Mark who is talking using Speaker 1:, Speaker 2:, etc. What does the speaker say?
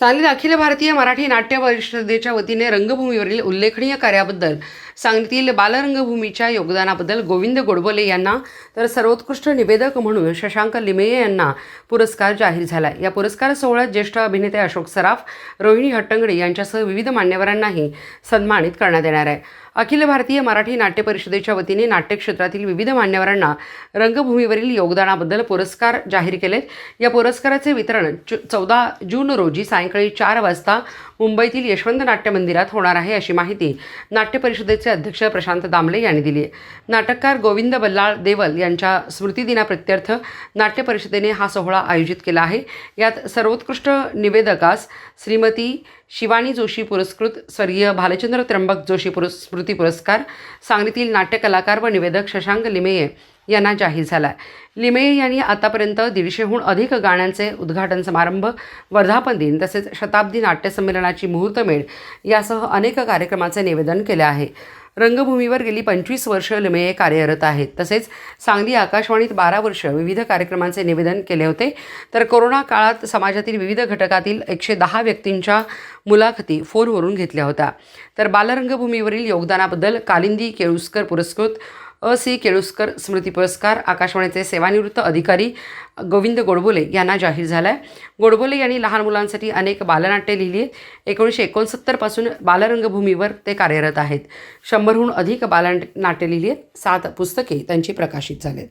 Speaker 1: सांगलीत अखिल भारतीय मराठी नाट्य परिषदेच्या वतीने रंगभूमीवरील उल्लेखनीय कार्याबद्दल सांगलीतील बालरंगभूमीच्या योगदानाबद्दल गोविंद गोडबोले यांना तर सर्वोत्कृष्ट निवेदक म्हणून शशांक लिमेये यांना पुरस्कार जाहीर झाला या पुरस्कार सोहळ्यात ज्येष्ठ अभिनेते अशोक सराफ रोहिणी हट्टंगडी यांच्यासह विविध मान्यवरांनाही सन्मानित करण्यात येणार आहे. अखिल भारतीय मराठी नाट्य परिषदेच्या वतीने नाट्यक्षेत्रातील विविध मान्यवरांना रंगभूमीवरील योगदानाबद्दल पुरस्कार जाहीर केलेत. या पुरस्काराचे वितरण चौदा जून रोजी सायंकाळी चार वाजता मुंबईतील यशवंत नाट्य मंदिरात होणार आहे अशी माहिती नाट्य परिषदेचे अध्यक्ष प्रशांत दामले यांनी दिली आहे. नाटककार गोविंद बल्लाळ देवल यांच्या स्मृतिदिनाप्रित्यर्थ नाट्य परिषदेने हा सोहळा आयोजित केला आहे. यात सर्वोत्कृष्ट निवेदकास श्रीमती शिवानी जोशी पुरस्कृत स्वर्गीय भालचंद्र त्र्यंबक जोशी पुरस्कृत स्मृती पुरस्कार सांगलीतील नाट्यकलाकार व निवेदक शशांक लिमेये यांना जाहीर झाला लिमेये यांनी आतापर्यंत दीडशेहून अधिक गाण्यांचे उद्घाटन समारंभ वर्धापन दिन तसेच शताब्दी नाट्यसंमेलनाची मुहूर्तमेळ मुहूर्तमेढ यासह अनेक कार्यक्रमाचे निवेदन केले आहे. रंगभूमीवर गेली पंचवीस वर्ष लिमेये कार्यरत आहेत. तसेच सांगली आकाशवाणीत बारा वर्ष विविध कार्यक्रमांचे निवेदन केले होते. तर कोरोना काळात समाजातील विविध घटकातील एकशे दहा व्यक्तींच्या मुलाखती फोनवरून घेतल्या होत्या. तर बालरंगभूमीवरील योगदानाबद्दल कालिंदी केळुस्कर पुरस्कृत अ सी केळुस्कर स्मृती पुरस्कार आकाशवाणीचे सेवानिवृत्त अधिकारी गोविंद गोडबोले यांना जाहीर झाला आहे गोडबोले यांनी लहान मुलांसाठी अनेक बालनाट्ये लिहिली. आहेत एकोणीसशे एकोणसत्तरपासून बालरंगभूमीवर ते कार्यरत आहेत. शंभरहून अधिक बालनाट्ये लिहिली आहेत सात पुस्तके त्यांची प्रकाशित झाली आहेत